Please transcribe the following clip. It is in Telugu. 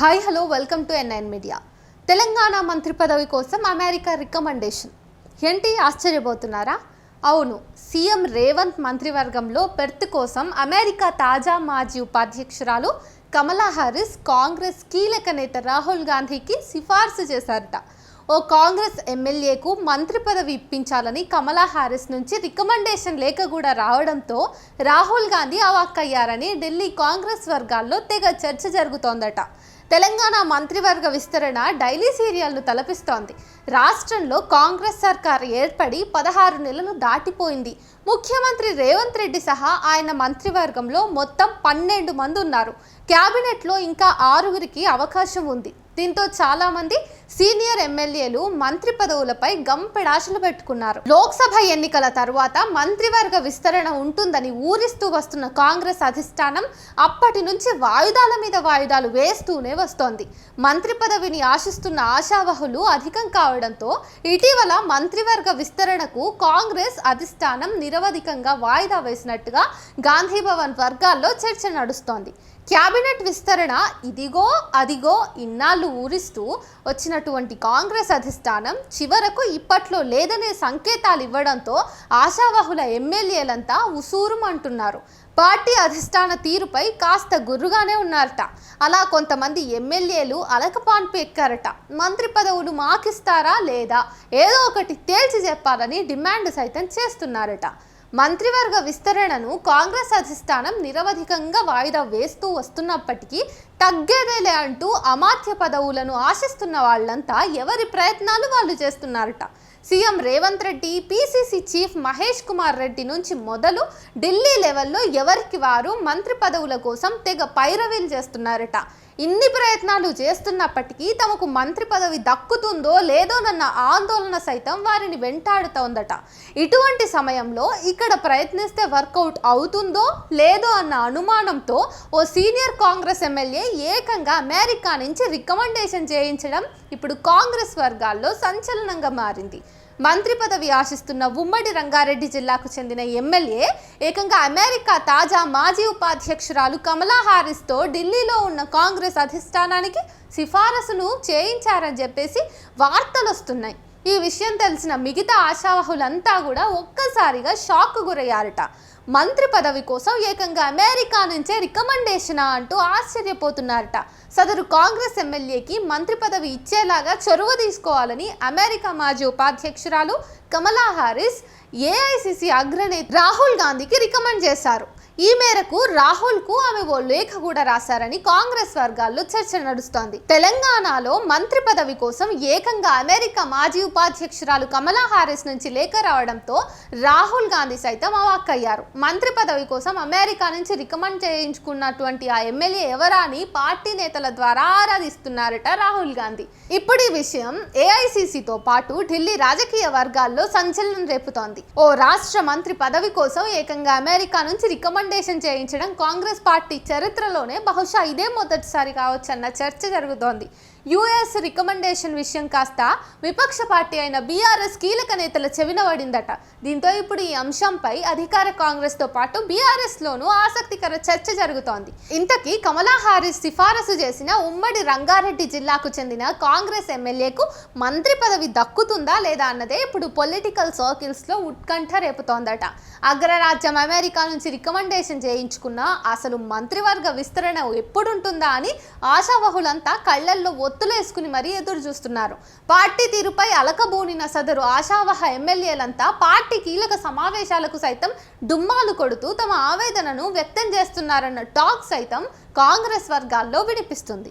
Hi hello welcome to NIN media Telangana మంత్రి పదవి కోసం అమెరికా రికమెండేషన్. ఏంటి ఆశ్చర్యపోతున్నారా? అవును సీఎం రేవంత్ మంత్రివర్గంలో బెర్త్ కోసం అమెరికా తాజా మాజీ ఉపాధ్యక్షురాలు కమలా హారిస్ కాంగ్రెస్ కీలక నేత రాహుల్ గాంధీకి సిఫార్సు చేశారట. ఓ కాంగ్రెస్ ఎమ్మెల్యేకు మంత్రి పదవి ఇప్పించాలని కమలా హారిస్ నుంచి రికమెండేషన్ లేఖ కూడా రావడంతో రాహుల్ గాంధీ అవాక్కయ్యారని ఢిల్లీ కాంగ్రెస్ వర్గాల్లో తెగ చర్చ జరుగుతోందట. తెలంగాణ మంత్రివర్గ విస్తరణ డైలీ సీరియల్ను తలపిస్తోంది. రాష్ట్రంలో కాంగ్రెస్ సర్కార్ ఏర్పడి పదహారు నెలలు దాటిపోయింది. ముఖ్యమంత్రి రేవంత్ రెడ్డి సహా ఆయన మంత్రివర్గంలో మొత్తం పన్నెండు మంది ఉన్నారు. క్యాబినెట్లో ఇంకా ఆరుగురికి అవకాశం ఉంది. దీంతో చాలా మంది సీనియర్ ఎమ్మెల్యేలు మంత్రి పదవులపై గంపెడాశలు పెట్టుకున్నారు. లోక్సభ ఎన్నికల తర్వాత మంత్రివర్గ విస్తరణ ఉంటుందని ఊరిస్తూ వస్తున్న కాంగ్రెస్ అధిష్టానం అప్పటి నుంచి వాయిదాల మీద వాయిదాలు వేస్తూనే వస్తోంది. మంత్రి పదవిని ఆశిస్తున్న ఆశావహులు అధికం కావడంతో ఇటీవల మంత్రివర్గ విస్తరణకు కాంగ్రెస్ అధిష్టానం నిరవధికంగా వాయిదా వేసినట్టుగా గాంధీభవన్ వర్గాల్లో చర్చ నడుస్తోంది. క్యాబినెట్ విస్తరణ ఇదిగో అదిగో ఇన్నాళ్ళు ఊరిస్తూ వచ్చినటువంటి కాంగ్రెస్ అధిష్టానం చివరకు ఇప్పట్లో లేదనే సంకేతాలు ఇవ్వడంతో ఆశావహుల ఎమ్మెల్యేలంతా ఉసూరుమంటున్నారు. పార్టీ అధిష్టాన తీరుపై కాస్త గుర్రుగానే ఉన్నారట. అలా కొంతమంది ఎమ్మెల్యేలు అలకపాన్పు ఎక్కారట మంత్రి పదవులు మాకిస్తారా లేదా? ఏదో ఒకటి తేల్చి చెప్పాలని డిమాండ్ సైతం చేస్తున్నారట. మంత్రివర్గ విస్తరణను కాంగ్రెస్ అధిష్టానం నిరవధికంగా వాయిదా వేస్తూ వస్తున్నప్పటికీ తగ్గేదేలే అంటూ అమాత్య పదవులను ఆశిస్తున్న వాళ్ళంతా ఎవరి ప్రయత్నాలు వాళ్ళు చేస్తున్నారట. CM Revanth Reddy PCC chief Mahesh Kumar Reddy నుంచి మొదలు ఢిల్లీ లెవెల్లో ఎవరికి వారు మంత్రి పదవుల కోసం తెగ పైరవీలు చేస్తున్నారట. ఇన్ని ప్రయత్నాలు చేస్తున్నప్పటికీ తమకు మంత్రి పదవి దక్కుతుందో లేదోనన్న ఆందోళన సైతం వారిని వెంటాడుతోందట. ఇటువంటి సమయంలో ఇక్కడ ప్రయత్నిస్తే వర్కౌట్ అవుతుందో లేదో అన్న అనుమానంతో ఓ సీనియర్ కాంగ్రెస్ ఎమ్మెల్యే ఏకంగా అమెరికా నుంచి రికమెండేషన్ చేయించడం ఇప్పుడు కాంగ్రెస్ వర్గాల్లో సంచలనంగా మారింది. మంత్రి పదవి ఆశిస్తున్న ఉమ్మడి రంగారెడ్డి జిల్లాకు చెందిన ఎమ్మెల్యే ఏకంగా అమెరికా తాజా మాజీ ఉపాధ్యక్షురాలు కమలా హారిస్తో ఢిల్లీలో ఉన్న కాంగ్రెస్ అధిష్టానానికి సిఫారసును చేయించారని చెప్పేసి వార్తలు వస్తున్నాయి ఈ విషయం తెలిసిన మిగతా ఆశావహులంతా కూడా ఒక్కసారిగా షాక్ గురయ్యారట. మంత్రి పదవి కోసం ఏకంగా అమెరికా నుంచే రికమెండేషనా అంటూ ఆశ్చర్యపోతున్నారట. సదరు కాంగ్రెస్ ఎమ్మెల్యేకి మంత్రి పదవి ఇచ్చేలాగా చొరవ తీసుకోవాలని అమెరికా మాజీ ఉపాధ్యక్షురాలు కమలా హారిస్ ఏఐసిసి అగ్రనేత రాహుల్ గాంధీకి రికమెండ్ చేశారు. ఈ మేరకు రాహుల్కు ఆమె ఓ లేఖ కూడా రాశారని కాంగ్రెస్ వర్గాల్లో చర్చ నడుస్తోంది. తెలంగాణలో మంత్రి పదవి కోసం ఏకంగా అమెరికా మాజీ ఉపాధ్యక్షురాలు కమలా హారిస్ నుంచి లేఖ రావడంతో రాహుల్ గాంధీ సైతం అవాక్కయ్యారు మంత్రి పదవి కోసం అమెరికా నుంచి రికమెండ్ చేయించుకున్నటువంటి ఆ ఎమ్మెల్యే ఎవరా అని పార్టీ నేతల ద్వారా ఆరాధిస్తున్నారట రాహుల్ గాంధీ. ఇప్పుడు ఈ విషయం ఏఐసిసితో పాటు ఢిల్లీ రాజకీయ వర్గాల్లో సంచలనం రేపుతోంది. ఓ రాష్ట్ర మంత్రి పదవి కోసం ఏకంగా అమెరికా నుంచి రికమెండేషన్ చేయించడం కాంగ్రెస్ పార్టీ చరిత్రలోనే బహుశా ఇదే మొదటిసారి కావచ్చన్న చర్చ జరుగుతోంది. యుఎస్ రికమెండేషన్ విషయం కాస్త విపక్ష పార్టీ అయిన బీఆర్ఎస్ కీలక నేతల చెవిన పడిందట. దీంతో ఇప్పుడు ఈ అంశంపై అధికార కాంగ్రెస్తో పాటు బీఆర్ఎస్లోనూ ఆసక్తికర చర్చ జరుగుతోంది. ఇంతకీ కమలా హారిస్ సిఫారసు చేసిన ఉమ్మడి రంగారెడ్డి జిల్లాకు చెందిన కాంగ్రెస్ ఎమ్మెల్యేకు మంత్రి పదవి దక్కుతుందా లేదా అన్నదే ఇప్పుడు పొలిటికల్ సర్కిల్స్లో ఉత్కంఠ రేపుతోందట. అగ్రరాజ్యం అమెరికా నుంచి రికమెండేషన్ చేయించుకున్న అసలు మంత్రివర్గ విస్తరణ ఎప్పుడుంటుందా అని ఆశావహులంతా కళ్ళల్లో ఒత్తులేసుకుని మరీ ఎదురు చూస్తున్నారు. పార్టీ తీరుపై అలకబూనిన సదరు ఆశావహ ఎమ్మెల్యేలంతా పార్టీ కీలక సమావేశాలకు సైతం డుమ్మాలు కొడుతూ తమ ఆవేదనను వ్యక్తం చేస్తున్నారన్న టాక్ సైతం కాంగ్రెస్ వర్గాల్లో వినిపిస్తుంది.